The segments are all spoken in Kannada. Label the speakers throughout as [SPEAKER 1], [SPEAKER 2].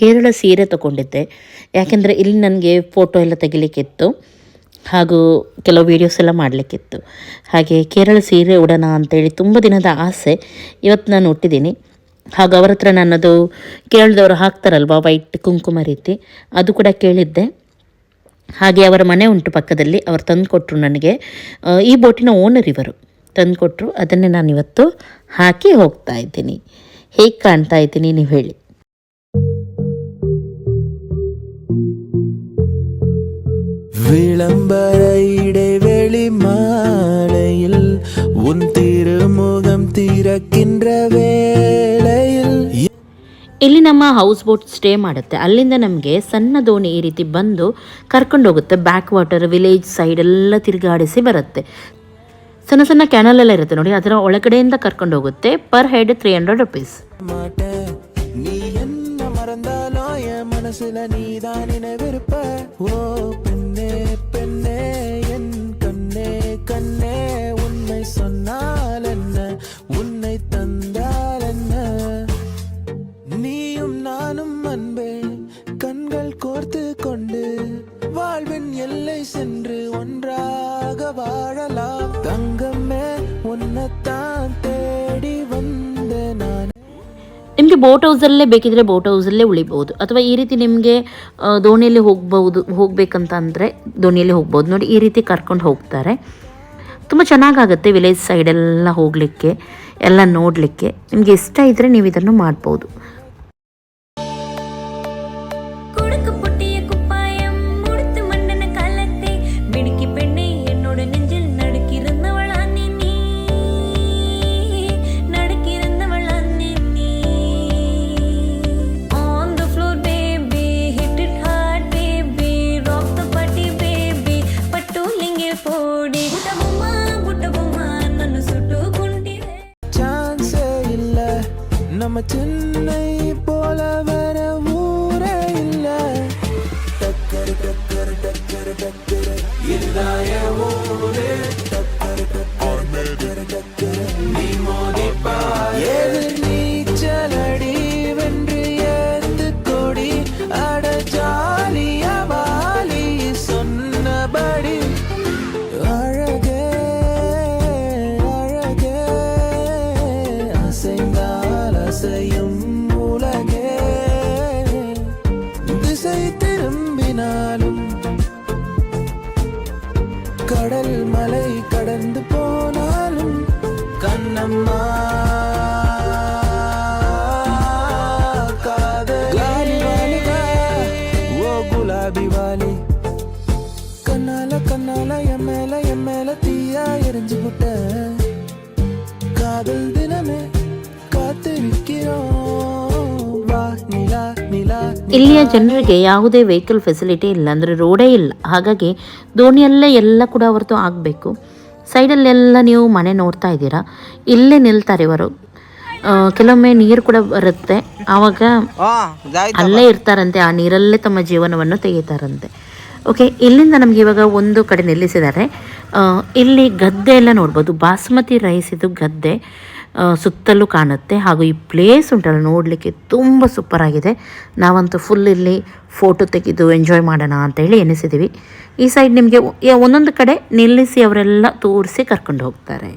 [SPEAKER 1] ಕೇರಳ ಸೀರೆ ತಗೊಂಡಿದ್ದೆ. ಯಾಕೆಂದರೆ ಇಲ್ಲಿ ನನಗೆ ಫೋಟೋ ಎಲ್ಲ ತೆಗಿಲಿಕ್ಕಿತ್ತು. ಹಾಗೂ ಕೆಲವು ವೀಡಿಯೋಸ್ ಎಲ್ಲ ಮಾಡಲಿಕ್ಕಿತ್ತು. ಹಾಗೆ ಕೇರಳ ಸೀರೆ ಉಡೋಣ ಅಂತೇಳಿ ತುಂಬ ದಿನದ ಆಸೆ. ಇವತ್ತು ನಾನು ಹುಟ್ಟಿದ್ದೀನಿ ಹಾಗೂ ಅವರ ಹತ್ರ ನನ್ನದು ಕೇರಳದವರು ಹಾಕ್ತಾರಲ್ವ ವೈಟ್ ಕುಂಕುಮ ರೀತಿ, ಅದು ಕೂಡ ಕೇಳಿದ್ದೆ. ಹಾಗೆ ಅವರ ಮನೆ ಉಂಟು ಪಕ್ಕದಲ್ಲಿ, ಅವರು ತಂದು ಕೊಟ್ಟರು ನನಗೆ ಈ ಬೋಟಿನ ಓನರ್ ಇವರು ತಂದು ಕೊಟ್ಟರು ಅದನ್ನೇ ನಾನು ಇವತ್ತು ಹಾಕಿ ಹೋಗ್ತಾ ಇದ್ದೀನಿ. ಹೇಗೆ ಕಾಣ್ತಾ ಇದ್ದೀನಿ ನೀವು ಹೇಳಿ.
[SPEAKER 2] விளம்பர இடைவெளி மாலையில் உன் திருமுகம் திறக்கின்ற வேளையில்
[SPEAKER 1] ಇಲ್ಲಿ ನಮ್ಮ ಹೌಸ್ ಬೋಟ್ ಸ್ಟೇ ಮಾಡುತ್ತೆ ಅಲ್ಲಿಂದ ನಮಗೆ ಸಣ್ಣ ದೋಣಿ ಈ ರೀತಿ ಬಂದು ಕರ್ಕೊಂಡು ಹೋಗುತ್ತೆ ಬ್ಯಾಕ್ ವಾಟರ್ ವಿಲೇಜ್ ಸೈಡ್ ಎಲ್ಲ ತಿರುಗಾಡಿಸಿ ಬರುತ್ತೆ ಸಣ್ಣ ಸಣ್ಣ ಕ್ಯಾನಲ್ ಎಲ್ಲ ಇರುತ್ತೆ ನೋಡಿ ಅದರ ಒಳಗಡೆಯಿಂದ ಕರ್ಕೊಂಡು ಹೋಗುತ್ತೆ per head three hundred rupees
[SPEAKER 2] மாட்டேன் நீ
[SPEAKER 1] ಬೋಟ್ ಹೌಸಲ್ಲೇ ಬೇಕಿದ್ರೆ ಬೋಟ್ ಹೌಸಲ್ಲೇ ಉಳಿಬಹುದು. ಅಥವಾ ಈ ರೀತಿ ನಿಮಗೆ ದೋಣಿಯಲ್ಲಿ ಹೋಗ್ಬೋದು ಹೋಗ್ಬೇಕಂತ ಅಂದರೆ ದೋಣಿಯಲ್ಲಿ ಹೋಗ್ಬೋದು ನೋಡಿ, ಈ ರೀತಿ ಕರ್ಕೊಂಡು ಹೋಗ್ತಾರೆ. ತುಂಬ ಚೆನ್ನಾಗಾಗುತ್ತೆ ವಿಲೇಜ್ ಸೈಡೆಲ್ಲ ಹೋಗಲಿಕ್ಕೆ, ಎಲ್ಲ ನೋಡಲಿಕ್ಕೆ. ನಿಮಗೆ ಇಷ್ಟ ಇದ್ದರೆ ನೀವು ಇದನ್ನು ಮಾಡ್ಬೋದು ಇಲ್ಲಿಯ ಜನರಿಗೆ ಯಾವುದೇ ವೆಹಿಕಲ್ ಫೆಸಿಲಿಟಿ ಇಲ್ಲ ಅಂದರೆ ರೋಡೇ ಇಲ್ಲ. ಹಾಗಾಗಿ ದೋಣಿಯಲ್ಲೇ ಎಲ್ಲ ಕೂಡ ಹೊರತು ಆಗಬೇಕು. ಸೈಡಲ್ಲೆಲ್ಲ ನೀವು ಮನೆ ನೋಡ್ತಾ ಇದ್ದೀರಾ? ಇಲ್ಲೇ ನಿಲ್ತಾರೆ ಇವರು. ಕೆಲವೊಮ್ಮೆ ನೀರು ಕೂಡ ಬರುತ್ತೆ. ಆವಾಗ ಅಲ್ಲೇ ಇರ್ತಾರಂತೆ ಆ ನೀರಲ್ಲೇ ತಮ್ಮ ಜೀವನವನ್ನು ತೆಗಿತಾರಂತೆ. ಓಕೆ ಇಲ್ಲಿಂದ ನಮಗೆ ಇವಾಗ ಒಂದು ಕಡೆ ನಿಲ್ಲಿಸಿದ್ದಾರೆ. ಇಲ್ಲಿ ಗದ್ದೆ ಎಲ್ಲ ನೋಡ್ಬೋದು. ಬಾಸ್ಮತಿ ರೈಸ್ ಇದು ಗದ್ದೆ. ಸುತ್ತಲೂ ಕಾಣುತ್ತೆ. ಹಾಗೂ ಈ ಪ್ಲೇಸ್ ಉಂಟಲ್ಲ, ನೋಡಲಿಕ್ಕೆ ತುಂಬ ಸೂಪರ್ ಆಗಿದೆ. ನಾವಂತೂ ಫುಲ್ ಇಲ್ಲಿ ಫೋಟೋ ತೆಗೆದು ಎಂಜಾಯ್ ಮಾಡೋಣ ಅಂತೇಳಿ ಎನಿಸಿದ್ದೀವಿ ಈ ಸೈಡ್ ನಿಮಗೆ ಒಂದೊಂದು ಕಡೆ ನಿಲ್ಲಿಸಿ ಅವರೆಲ್ಲ ತೋರಿಸಿ ಕರ್ಕೊಂಡು ಹೋಗ್ತಾರೆ.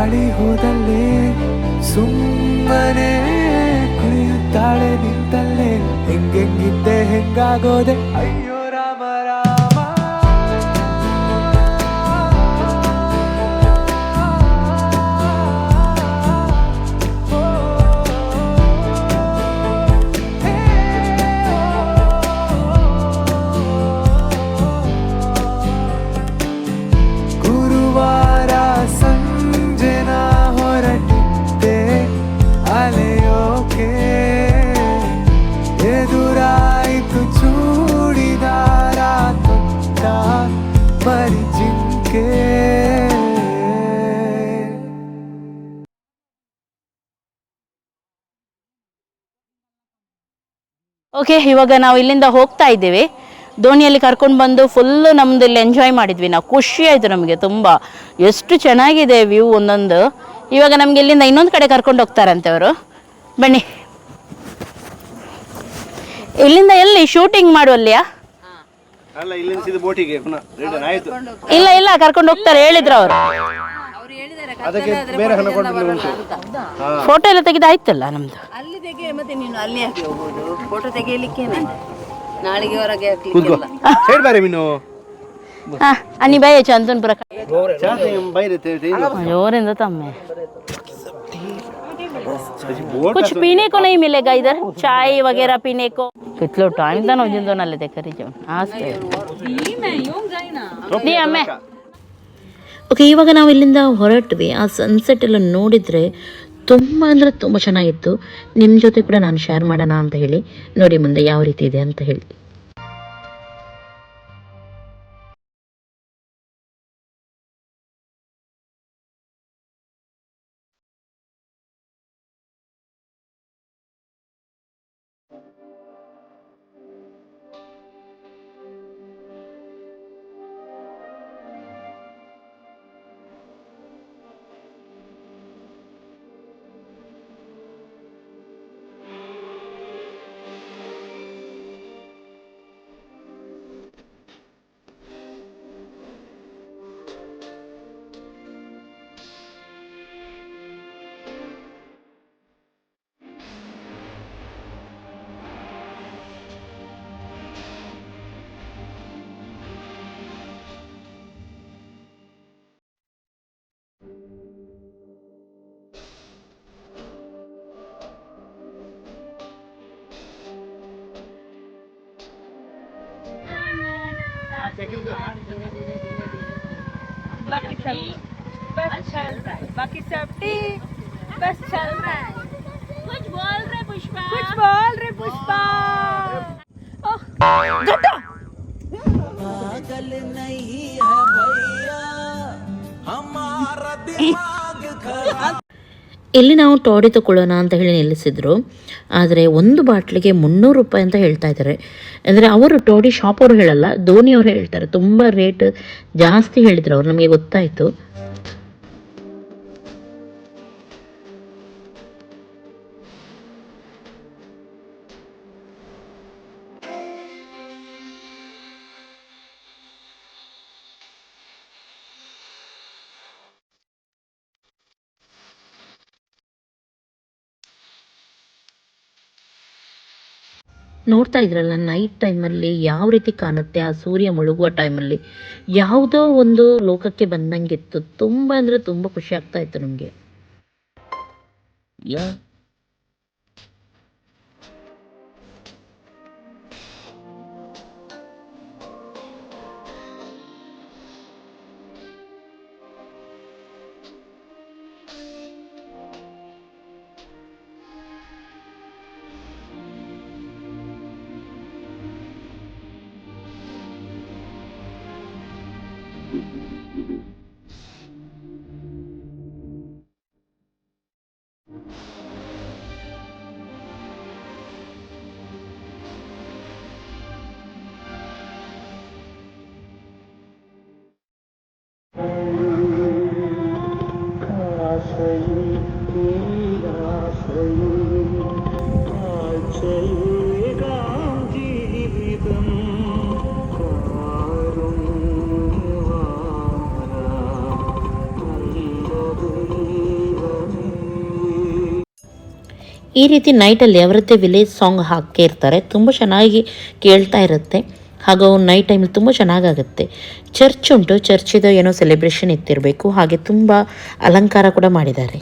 [SPEAKER 3] ತಂಗಾಳಿ ಹೋದಲ್ಲೇ ಸುಮ್ಮನೆ ಕುಳಿಯುತ್ತಾಳೆ ನಿಂತಲ್ಲೇ. ಹೆಂಗೆಂಗಿದ್ದೆ ಹೆಂಗಾಗೋದೆ?
[SPEAKER 4] ಓಕೆ ಇವಾಗ ನಾವು ಇಲ್ಲಿಂದ ಹೋಗ್ತಾ ಇದ್ದೇವೆ. ದೋಣಿಯಲ್ಲಿ ಕರ್ಕೊಂಡು ಬಂದು ಫುಲ್ಲು ನಮ್ದು ಇಲ್ಲಿ ಎಂಜಾಯ್ ಮಾಡಿದ್ವಿ. ನಾವು ಖುಷಿ ಆಯ್ತು ನಮಗೆ ತುಂಬ. ಎಷ್ಟು ಚೆನ್ನಾಗಿದೆ ವ್ಯೂ ಒಂದೊಂದು. ಇವಾಗ ನಮಗೆ ಇಲ್ಲಿಂದ ಇನ್ನೊಂದು ಕಡೆ ಕರ್ಕೊಂಡು ಹೋಗ್ತಾರಂತೆ ಅವರು. ಬನ್ನಿ. ಇಲ್ಲಿಂದ ಎಲ್ಲಿ ಶೂಟಿಂಗ್ ಮಾಡುವಲ್ಲಿಯಾ? ಇಲ್ಲ ಇಲ್ಲ ಕರ್ಕೊಂಡು ಹೋಗ್ತಾರೆ ಹೇಳಿದ್ರು ಅವರು.
[SPEAKER 5] ಅದಕ್ಕೆ ಬೇರೆ ಹಣ ಕೊಟ್ಟರೆ ಉಂಟು
[SPEAKER 4] ಫೋಟೋ ಎಲ್ಲ ತೆಗೆದು ಆಯ್ತಲ್ಲ ನಮ್ದು
[SPEAKER 6] ಅಲ್ಲಿ ತೆಗೆ ಮತ್ತೆ ನೀನು ಅಲ್ಲಿ ಯಾಕೆ ಹೋಗೋದು ಫೋಟೋ ತೆಗಿಲಿಕ್ಕೇನೆ ನಾಳೆಗೆ ಹೊರಗೆ
[SPEAKER 5] ಕೂತ್ಕೋ
[SPEAKER 6] ಹಾಕ್ಲಿಕ್ಕೆಲ್ಲ
[SPEAKER 5] ಸೈಡ್ ಬಾರಿ ಮೀನು
[SPEAKER 4] ಹಾ ಅನ್ನಿ ಬಯ ಚಂದನ್ಪುರ
[SPEAKER 5] ಚಾತಿ ಬೈರೆ
[SPEAKER 4] ಜೋರಿಂದ ತಮ್ಮೆ
[SPEAKER 5] ಬೋಟ್
[SPEAKER 4] कुछ पीने को नहीं मिलेगा इधर चाय वगैरह पीने को कितलो टाइम था ना जिन दोनों लेते करी जो आज ನೀ ಅಮ್ಮೆ ಓಕೆ ಇವಾಗ ನಾವು ಇಲ್ಲಿಂದ ಹೊರಟ್ವಿ. ಆ ಸನ್ಸೆಟ್ ಎಲ್ಲ ನೋಡಿದರೆ ತುಂಬ ಅಂದರೆ ತುಂಬ ಚೆನ್ನಾಗಿತ್ತು. ನಿಮ್ಮ ಜೊತೆ ಕೂಡ ನಾನು ಶೇರ್ ಮಾಡೋಣ ಅಂತ ಹೇಳಿ. ನೋಡಿ ಮುಂದೆ ಯಾವ ರೀತಿ ಇದೆ ಅಂತ ಹೇಳಿ.
[SPEAKER 6] बाकी सब बस चल रहा है। ठीक?
[SPEAKER 4] बस चल रहा है। कुछ बोल रहे पुष्पा। कुछ बोल रहे पुष्पा।
[SPEAKER 1] ओह पागल नहीं है भैया हमारा दिमाग ಇಲ್ಲಿ ನಾವು ಟೋಡಿ ತಗೊಳ್ಳೋಣ ಅಂತ ಹೇಳಿ ನಿಲ್ಲಿಸಿದ್ರು. ಆದರೆ ಒಂದು ಬಾಟ್ಲಿಗೆ ಮುನ್ನೂರು ರೂಪಾಯಿ ಅಂತ ಹೇಳ್ತಾ ಇದ್ದಾರೆ. ಅಂದರೆ ಅವರು ಟೋಡಿ ಶಾಪ್ ಅವರು ಹೇಳಲ್ಲ, ಧೋನಿ ಅವರು ಹೇಳ್ತಾರೆ. ತುಂಬ ರೇಟ್ ಜಾಸ್ತಿ ಹೇಳಿದ್ರು ಅವ್ರು, ನಮಗೆ ಗೊತ್ತಾಯಿತು. ನೋಡ್ತಾ ಇದ್ರಲ್ಲ ನೈಟ್ ಟೈಮಲ್ಲಿ ಯಾವ ರೀತಿ ಕಾಣುತ್ತೆ ಆ ಸೂರ್ಯ ಮುಳುಗುವ ಟೈಮಲ್ಲಿ ಯಾವುದೋ ಒಂದು ಲೋಕಕ್ಕೆ ಬಂದಂಗಿತ್ತು. ತುಂಬ ಅಂದರೆ ತುಂಬ ಖುಷಿ ಆಗ್ತಾ ಇತ್ತು ನಮಗೆ. ಈ ರೀತಿ ನೈಟಲ್ಲಿ ಅವರದ್ದೇ ವಿಲೇಜ್ ಸಾಂಗ್ ಹಾಕೇ ಇರ್ತಾರೆ. ತುಂಬ ಚೆನ್ನಾಗಿ ಕೇಳ್ತಾ ಇರುತ್ತೆ. ಹಾಗೂ ನೈಟ್ ಟೈಮಲ್ಲಿ ತುಂಬ ಚೆನ್ನಾಗಾಗುತ್ತೆ. ಚರ್ಚ್ ಉಂಟು. ಚರ್ಚಿದು ಏನೋ ಸೆಲೆಬ್ರೇಷನ್ ಇತ್ತಿರಬೇಕು ಹಾಗೆ ತುಂಬ ಅಲಂಕಾರ ಕೂಡ ಮಾಡಿದ್ದಾರೆ.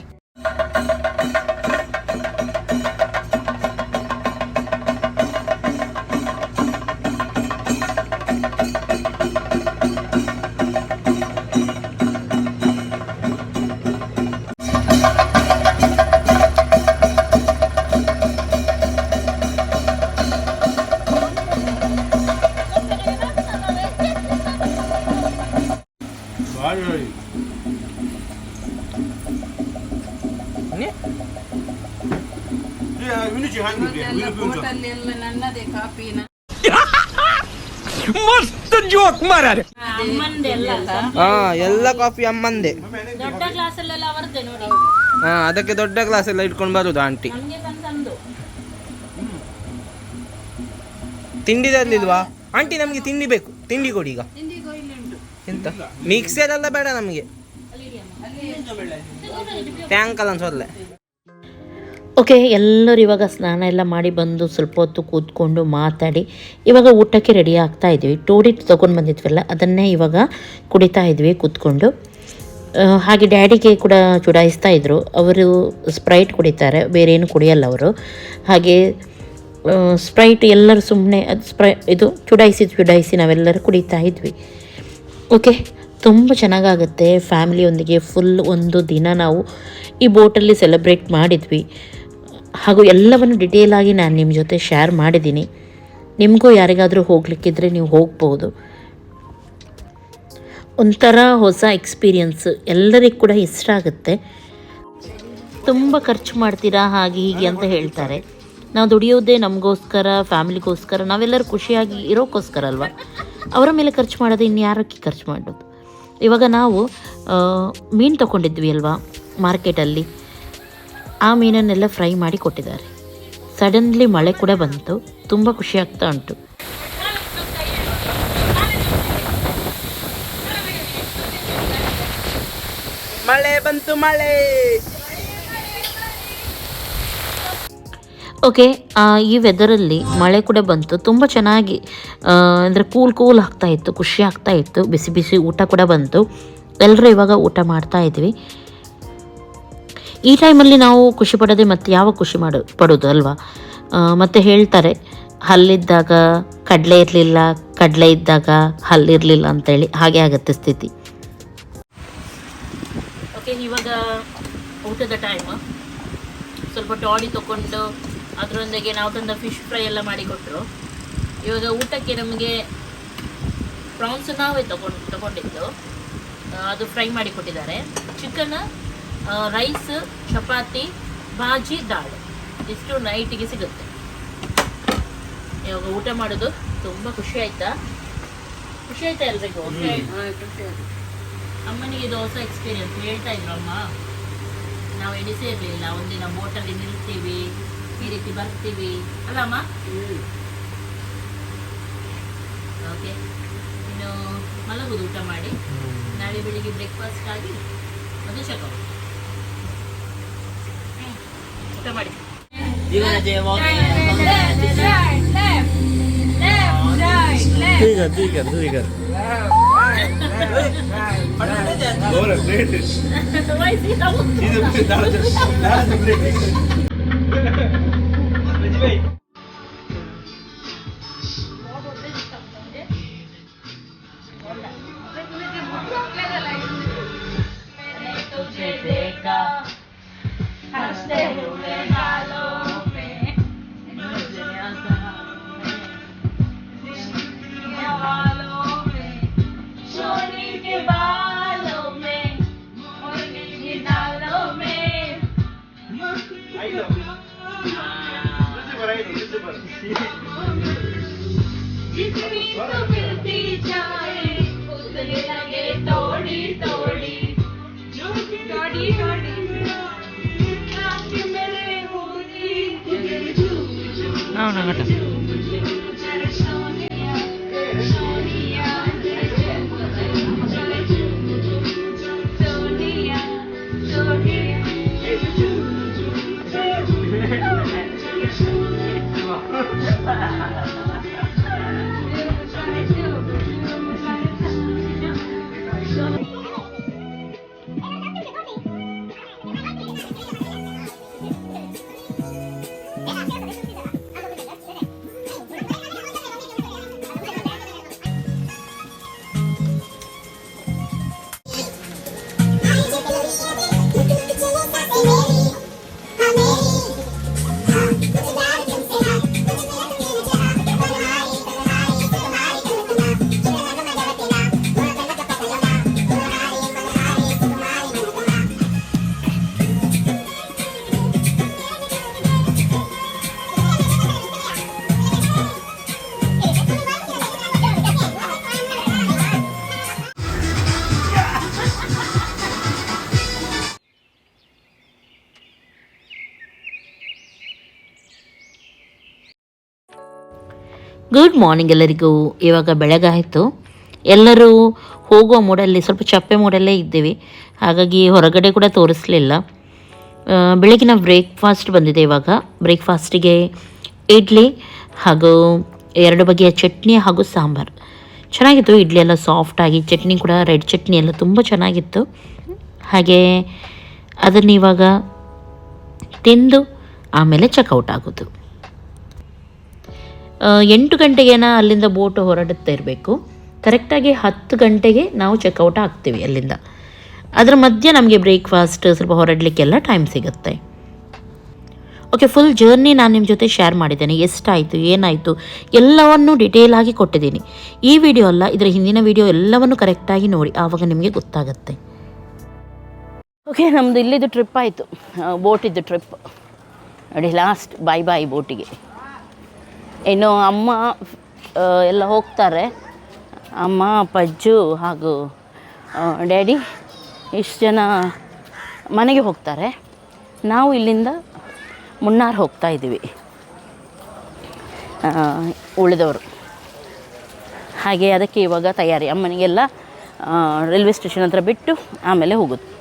[SPEAKER 7] ಹಾ ಎಲ್ಲ ಕಾಫಿ ಅಮ್ಮಂದೆ. ಹಾ ಅದಕ್ಕೆ ದೊಡ್ಡ ಗ್ಲಾಸ್ ಎಲ್ಲ ಇಟ್ಕೊಂಡು ಬರುದು ಆಂಟಿ. ತಿಂಡಿ ತರ್ಲಿಲ್ವಾ ಆಂಟಿ ನಮಗೆ ತಿಂಡಿ ಬೇಕು. ತಿಂಡಿ ಕೊಡಿ ಈಗ. ಎಂತ? ಮಿಕ್ಸರ್ ಎಲ್ಲ ಬೇಡ ನಮಗೆ. ಟ್ಯಾಂಕಲ್ ಅನ್ಸೋರ್ಲೆ
[SPEAKER 1] ಓಕೆ, ಎಲ್ಲರೂ ಇವಾಗ ಸ್ನಾನ ಎಲ್ಲ ಮಾಡಿ ಬಂದು ಸ್ವಲ್ಪ ಹೊತ್ತು ಕೂತ್ಕೊಂಡು ಮಾತಾಡಿ, ಇವಾಗ ಊಟಕ್ಕೆ ರೆಡಿ ಆಗ್ತಾ ಇದ್ವಿ. ಟೋಡಿಟ್ ತೊಗೊಂಡು ಬಂದಿದ್ವಲ್ಲ, ಅದನ್ನೇ ಇವಾಗ ಕುಡಿತಾ ಇದ್ವಿ ಕೂತ್ಕೊಂಡು. ಹಾಗೆ ಡ್ಯಾಡಿಗೆ ಕೂಡ ಚುಡಾಯಿಸ್ತಾ ಇದ್ರು. ಅವರು ಸ್ಪ್ರೈಟ್ ಕುಡಿತಾರೆ ಬೇರೆ ಏನು ಕುಡಿಯಲ್ಲ ಅವರು. ಹಾಗೆ ಸ್ಪ್ರೈಟ್ ಎಲ್ಲರೂ ಸುಮ್ಮನೆ ಅದು ಸ್ಪ್ರೈ ಇದು ಚುಡಾಯಿಸಿ ಚುಡಾಯಿಸಿ ನಾವೆಲ್ಲರೂ ಕುಡಿತಾ ಇದ್ವಿ. ಓಕೆ, ತುಂಬ ಚೆನ್ನಾಗಾಗುತ್ತೆ. ಫ್ಯಾಮಿಲಿಯೊಂದಿಗೆ ಫುಲ್ ಒಂದು ದಿನ ನಾವು ಈ ಬೋಟಲ್ಲಿ ಸೆಲೆಬ್ರೇಟ್ ಮಾಡಿದ್ವಿ. ಹಾಗೂ ಎಲ್ಲವನ್ನು ಡಿಟೇಲ್ ಆಗಿ ನಾನು ನಿಮ್ಮ ಜೊತೆ ಶೇರ್ ಮಾಡಿದ್ದೀನಿ. ನಿಮಗೂ ಯಾರಿಗಾದರೂ ಹೋಗ್ಲಿಕ್ಕಿದ್ರೆ ನೀವು ಹೋಗ್ಬೋದು. ಒಂಥರ ಹೊಸ ಎಕ್ಸ್ಪೀರಿಯನ್ಸ್ ಎಲ್ಲರಿಗೂ ಕೂಡ ಇಷ್ಟ ಆಗುತ್ತೆ. ತುಂಬ ಖರ್ಚು ಮಾಡ್ತೀರಾ, ಹಾಗೆ ಹೀಗೆ ಅಂತ ಹೇಳ್ತಾರೆ. ನಾವು ದುಡಿಯೋದೇ ನಮಗೋಸ್ಕರ, ಫ್ಯಾಮಿಲಿಗೋಸ್ಕರ, ನಾವೆಲ್ಲರೂ ಖುಷಿಯಾಗಿ ಇರೋಕ್ಕೋಸ್ಕರ ಅಲ್ವಾ? ಅವರ ಮೇಲೆ ಖರ್ಚು ಮಾಡೋದು ಇನ್ಯಾರಕ್ಕೆ ಖರ್ಚು ಮಾಡೋದು? ಇವಾಗ ನಾವು ಮೀನು ತೊಗೊಂಡಿದ್ವಿ ಅಲ್ವಾ ಮಾರ್ಕೆಟಲ್ಲಿ ಆ ಮೀನನ್ನೆಲ್ಲ ಫ್ರೈ ಮಾಡಿ ಕೊಟ್ಟಿದ್ದಾರೆ. ಸಡನ್ಲಿ ಮಳೆ ಕೂಡ ಬಂತು. ತುಂಬ ಖುಷಿ ಆಗ್ತಾ ಉಂಟು.
[SPEAKER 7] ಮಳೆ ಬಂತು ಮಳೆ.
[SPEAKER 1] ಓಕೆ ಈ ವೆದರಲ್ಲಿ ಮಳೆ ಕೂಡ ಬಂತು. ತುಂಬ ಚೆನ್ನಾಗಿ ಅಂದರೆ ಕೂಲ್ ಕೂಲ್ ಆಗ್ತಾ ಇತ್ತು. ಖುಷಿ ಆಗ್ತಾ ಇತ್ತು. ಬಿಸಿ ಬಿಸಿ ಊಟ ಕೂಡ ಬಂತು. ಎಲ್ಲರೂ ಇವಾಗ ಊಟ ಮಾಡ್ತಾ ಇದ್ವಿ. ಈ ಟೈಮಲ್ಲಿ ನಾವು ಖುಷಿ ಪಡೋದೆ ಮತ್ತೆ ಯಾವ ಖುಷಿ ಮಾಡು, ಪಡೋದು ಅಲ್ವಾ? ಮತ್ತೆ ಹೇಳ್ತಾರೆ, ಹಲ್ಲಿದ್ದಾಗ ಕಡಲೆ ಇರಲಿಲ್ಲ, ಕಡಲೆ ಇದ್ದಾಗ ಹಲ್ಲಿರಲಿಲ್ಲ ಅಂತೇಳಿ. ಹಾಗೆ ಆಗುತ್ತೆ ಸ್ಥಿತಿ. ಓಕೆ ಇವಾಗ ಊಟದ ಟೈಮ್ ಸ್ವಲ್ಪ ಟಾಡಿ ತಗೊಂಡು ಅದರೊಂದಿಗೆ ನಾವು ತಂದ ಫಿಶ್ ಫ್ರೈ ಎಲ್ಲ ಮಾಡಿಕೊಟ್ರು. ಇವಾಗ ಊಟಕ್ಕೆ ನಮಗೆ ಪ್ರಾನ್ಸ್ ನಾವೇ ತಗೊಂಡು, ತಗೊಂಡಿದ್ದು. ಅದು ಫ್ರೈ ಮಾಡಿ ಕೊಟ್ಟಿದ್ದಾರೆ ಚಿಕನ್ ರೈಸ್ ಚಪಾತಿ ಬಾಜಿ ದಾಳು. ಇಷ್ಟು ನೈಟಿಗೆ ಸಿಗುತ್ತೆ. ಇವಾಗ ಊಟ ಮಾಡೋದು ತುಂಬ ಖುಷಿ ಆಯ್ತಾ? ಖುಷಿ ಆಯ್ತಾ ಎಲ್ರಿಗೂ? ಅಮ್ಮನಿಗೆ ಇದು ಹೊಸ ಎಕ್ಸ್ಪೀರಿಯನ್ಸ್ ಹೇಳ್ತಾ ಇದ್ರು ಅಮ್ಮ. ನಾವು ಎಣಿಸೇ ಇರಲಿಲ್ಲ. ಒಂದಿನ ಬೋಟಲ್ಲಿ ನಿಲ್ತೀವಿ ಈ ರೀತಿ ಬರ್ತೀವಿ. ಅಲ್ಲ ಅಮ್ಮ? ಓಕೆ ಇನ್ನು ಮಲಗುದು ಊಟ ಮಾಡಿ. ನಾಳೆ ಬೆಳಿಗ್ಗೆ ಬ್ರೇಕ್ಫಾಸ್ಟ್ ಆಗಿ ಅದು ಚೆಕೌಟ್ ಊಟ ಮಾಡಿ ಜೀವನ ಜಯ
[SPEAKER 8] ಅವರ ಪ್ಲೇಟ್ ಇದು ನಾಳೆ ನಾಳೆ ആ
[SPEAKER 1] കേട്ടോ. ಮಾರ್ನಿಂಗ್ ಎಲ್ಲರಿಗೂ ಇವಾಗ ಬೆಳಗಾಯಿತು. ಎಲ್ಲರೂ ಹೋಗುವ ಮೂಡಲ್ಲಿ ಸ್ವಲ್ಪ ಚಪ್ಪೆ ಮೂಡಲ್ಲೇ ಇದ್ದೀವಿ. ಹಾಗಾಗಿ ಹೊರಗಡೆ ಕೂಡ ತೋರಿಸಲಿಲ್ಲ. ಬೆಳಗಿನ ಬ್ರೇಕ್ಫಾಸ್ಟ್ ಬಂದಿದೆ ಇವಾಗ. ಬ್ರೇಕ್ಫಾಸ್ಟಿಗೆ ಇಡ್ಲಿ ಹಾಗೂ ಎರಡು ಬಗೆಯ ಚಟ್ನಿ ಹಾಗೂ ಸಾಂಬಾರು. ಚೆನ್ನಾಗಿತ್ತು ಇಡ್ಲಿ ಎಲ್ಲ ಸಾಫ್ಟಾಗಿ ಚಟ್ನಿ ಕೂಡ ರೆಡ್ ಚಟ್ನಿ ಎಲ್ಲ ತುಂಬ ಚೆನ್ನಾಗಿತ್ತು. ಹಾಗೆ ಅದನ್ನು ಇವಾಗ ತಿಂದು ಆಮೇಲೆ ಚೆಕ್ಔಟ್ ಆಗೋದು. ಎಂಟು ಗಂಟೆಗೇನ ಅಲ್ಲಿಂದ ಬೋಟ್ ಹೊರಡುತ್ತಾ ಇರಬೇಕು. ಕರೆಕ್ಟಾಗಿ ಹತ್ತು ಗಂಟೆಗೆ ನಾವು ಚೆಕ್ಔಟ್ ಆಗ್ತೀವಿ ಅಲ್ಲಿಂದ. ಅದರ ಮಧ್ಯೆ ನಮಗೆ ಬ್ರೇಕ್ಫಾಸ್ಟ್ ಸ್ವಲ್ಪ ಹೊರಡಲಿಕ್ಕೆಲ್ಲ ಟೈಮ್ ಸಿಗುತ್ತೆ. ಓಕೆ ಫುಲ್ ಜರ್ನಿ ನಾನು ನಿಮ್ಮ ಜೊತೆ ಶೇರ್ ಮಾಡಿದ್ದೇನೆ. ಎಷ್ಟಾಯಿತು, ಏನಾಯಿತು, ಎಲ್ಲವನ್ನು ಡಿಟೇಲ್ ಆಗಿ ಕೊಟ್ಟಿದ್ದೀನಿ. ಈ ವಿಡಿಯೋ ಅಲ್ಲ, ಇದರ ಹಿಂದಿನ ವಿಡಿಯೋ ಎಲ್ಲವನ್ನು ಕರೆಕ್ಟಾಗಿ ನೋಡಿ, ಆವಾಗ ನಿಮಗೆ ಗೊತ್ತಾಗುತ್ತೆ.
[SPEAKER 4] ಓಕೆ ನಮ್ಮದು ಇಲ್ಲಿದ್ದು ಟ್ರಿಪ್ ಆಯಿತು. ಬೋಟಿದ್ದು ಟ್ರಿಪ್ ನೋಡಿ ಲಾಸ್ಟ್ ಬಾಯ್ ಬಾಯ್ ಬೋಟಿಗೆ ಇನ್ನು ಅಮ್ಮ ಎಲ್ಲ ಹೋಗ್ತಾರೆ. ಅಮ್ಮ ಪಜ್ಜು ಹಾಗೂ ಡ್ಯಾಡಿ ಇಷ್ಟು ಜನ ಮನೆಗೆ ಹೋಗ್ತಾರೆ. ನಾವು ಇಲ್ಲಿಂದ ಮುನ್ನಾರ್ ಹೋಗ್ತಾ ಇದ್ದೀವಿ. ಉಳಿದವರು. ಹಾಗೆ ಅದಕ್ಕೆ ಇವಾಗ ತಯಾರಿ. ಅಮ್ಮನಿಗೆಲ್ಲ ರೈಲ್ವೆ ಸ್ಟೇಷನ್ ಹತ್ರ ಬಿಟ್ಟು ಆಮೇಲೆ ಹೋಗೋದು.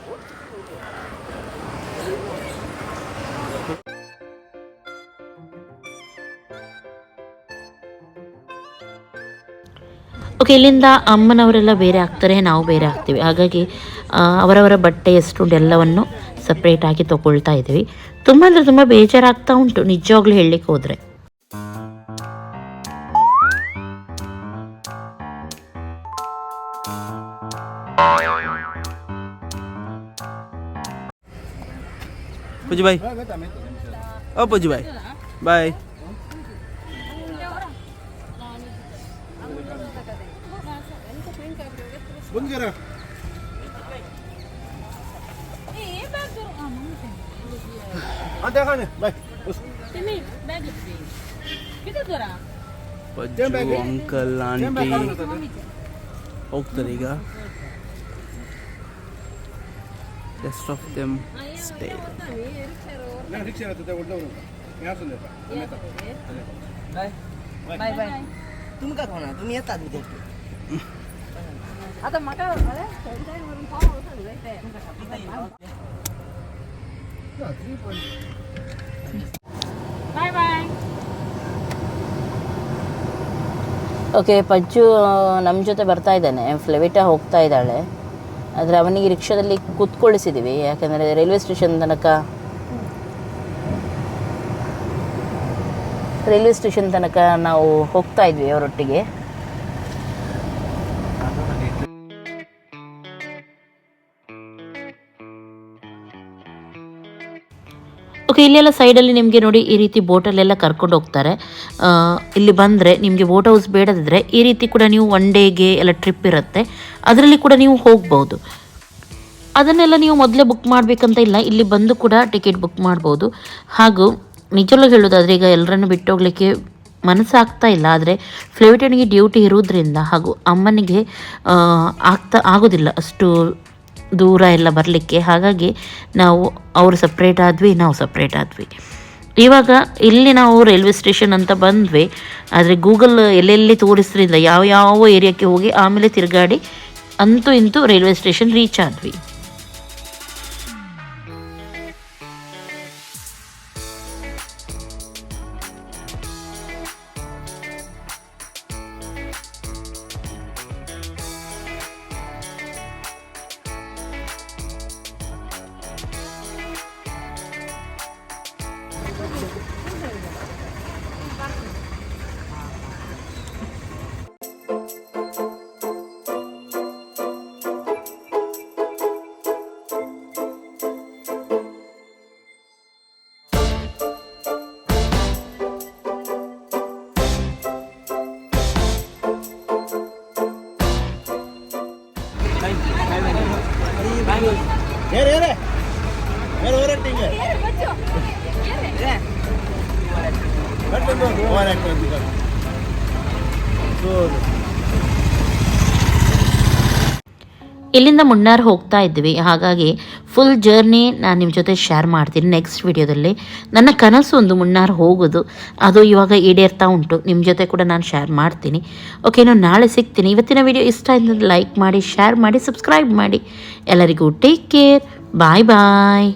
[SPEAKER 1] ಓಕೆ ಇಲ್ಲಿಂದ ಅಮ್ಮನವರೆಲ್ಲ ಬೇರೆ ಆಗ್ತಾರೆ, ನಾವು ಬೇರೆ ಆಗ್ತೀವಿ. ಹಾಗಾಗಿ ಅವರವರ ಬಟ್ಟೆ ಎಷ್ಟುಂಟು ಎಲ್ಲವನ್ನು ಸಪ್ರೇಟಾಗಿ ತಗೊಳ್ತಾ ಇದ್ದೀವಿ. ತುಂಬ ಅಂದರೆ ತುಂಬ ಬೇಜಾರಾಗ್ತಾ ಉಂಟು, ನಿಜವಾಗ್ಲೂ ಹೇಳಲಿಕ್ಕೆ ಹೋದರೆ.
[SPEAKER 7] ಪೂಜಿ ಬಾಯ್. ಓ, ಪೂಜಿ ಬಾಯ್. ಬಾಯ್. ಪಜ್ಜು ಅಂಕಲ್ ಆಂಟಿ ಹೋಗ್ತಾರೆ ಈಗ. Rest of them stay
[SPEAKER 4] okay ಪಜ್ಜು ನಮ್ಮ ಜೊತೆ ಬರ್ತಾ ಇದ್ದಾನೆ. ಫ್ಲೆವಿಟಾ ಹೋಗ್ತಾ ಇದ್ದಾಳೆ. ಆದರೆ ಅವನಿಗೆ ರಿಕ್ಷಾದಲ್ಲಿ ಕೂತ್ಕೊಳಿಸಿದ್ದೀವಿ ಯಾಕಂದರೆ ರೈಲ್ವೆ ಸ್ಟೇಷನ್ ತನಕ ರೈಲ್ವೆ ಸ್ಟೇಷನ್ ತನಕ ನಾವು ಹೋಗ್ತಾ ಇದ್ವಿ ಅವರೊಟ್ಟಿಗೆ.
[SPEAKER 1] ಓಕೆ ಇಲ್ಲೆಲ್ಲ ಸೈಡಲ್ಲಿ ನಿಮಗೆ ನೋಡಿ ಈ ರೀತಿ ಬೋಟಲ್ಲೆಲ್ಲ ಕರ್ಕೊಂಡು ಹೋಗ್ತಾರೆ. ಇಲ್ಲಿ ಬಂದರೆ ನಿಮಗೆ ಬೋಟ್ ಹೌಸ್ ಬೇಡದಿದ್ದರೆ ಈ ರೀತಿ ಕೂಡ ನೀವು ಒನ್ ಡೇಗೆ ಎಲ್ಲ ಟ್ರಿಪ್ ಇರುತ್ತೆ. ಅದರಲ್ಲಿ ಕೂಡ ನೀವು ಹೋಗ್ಬೋದು. ಅದನ್ನೆಲ್ಲ ನೀವು ಮೊದಲೇ ಬುಕ್ ಮಾಡಬೇಕಂತ ಇಲ್ಲ, ಇಲ್ಲಿ ಬಂದು ಕೂಡ ಟಿಕೆಟ್ ಬುಕ್ ಮಾಡ್ಬೋದು. ಹಾಗೂ ನಿಜವಾಗ್ಲೂ ಹೇಳೋದಾದರೆ ಈಗ ಎಲ್ಲರನ್ನು ಬಿಟ್ಟು ಹೋಗ್ಲಿಕ್ಕೆ ಮನಸ್ಸಾಗ್ತಾ ಇಲ್ಲ, ಆದರೆ ಫ್ಲೈಟನಿಗೆ ಡ್ಯೂಟಿ ಇರೋದ್ರಿಂದ ಹಾಗೂ ಅಮ್ಮನಿಗೆ ಆಗ್ತಾ ಆಗೋದಿಲ್ಲ ಅಷ್ಟು ದೂರ ಎಲ್ಲ ಬರಲಿಕ್ಕೆ. ಹಾಗಾಗಿ ನಾವು ಅವರು ಸಪ್ರೇಟ್ ಆದ್ವಿ, ನಾವು ಸಪ್ರೇಟ್ ಆದ್ವಿ. ಇವಾಗ ಇಲ್ಲಿ ನಾವು ರೈಲ್ವೆ ಸ್ಟೇಷನ್ ಅಂತ ಬಂದ್ವಿ. ಆದರೆ ಗೂಗಲ್ ಎಲ್ಲೆಲ್ಲಿ ತೋರಿಸ್ರಿಂದ ಯಾವ ಯಾವ ಏರಿಯಾಕ್ಕೆ ಹೋಗಿ ಆಮೇಲೆ ತಿರುಗಾಡಿ ಅಂತೂ ಇಂತೂ ರೈಲ್ವೆ ಸ್ಟೇಷನ್ ರೀಚ್ ಆದ್ವಿ. ಇಲ್ಲಿಂದ ಮುನ್ನಾರ್ ಹೋಗ್ತಾ ಇದ್ವಿ. ಹಾಗಾಗಿ ಫುಲ್ ಜರ್ನಿ ನಾನು ನಿಮ್ಮ ಜೊತೆ ಶೇರ್ ಮಾಡ್ತೀನಿ ನೆಕ್ಸ್ಟ್ ವಿಡಿಯೋದಲ್ಲಿ ನನ್ನ ಕನಸು ಒಂದು ಮುನ್ನಾರ್ ಹೋಗೋದು. ಅದು ಇವಾಗ ಈಡೇರ್ತಾ ಉಂಟು. ನಿಮ್ಮ ಜೊತೆ ಕೂಡ ನಾನು ಶೇರ್ ಮಾಡ್ತೀನಿ. ಓಕೆ ನಾನು ನಾಳೆ ಸಿಗ್ತೀನಿ. ಇವತ್ತಿನ ವಿಡಿಯೋ ಇಷ್ಟ ಆಯ್ತು ಲೈಕ್ ಮಾಡಿ ಶೇರ್ ಮಾಡಿ ಸಬ್ಸ್ಕ್ರೈಬ್ ಮಾಡಿ. ಎಲ್ಲರಿಗೂ ಟೇಕ್ ಕೇರ್ ಬಾಯ್ ಬಾಯ್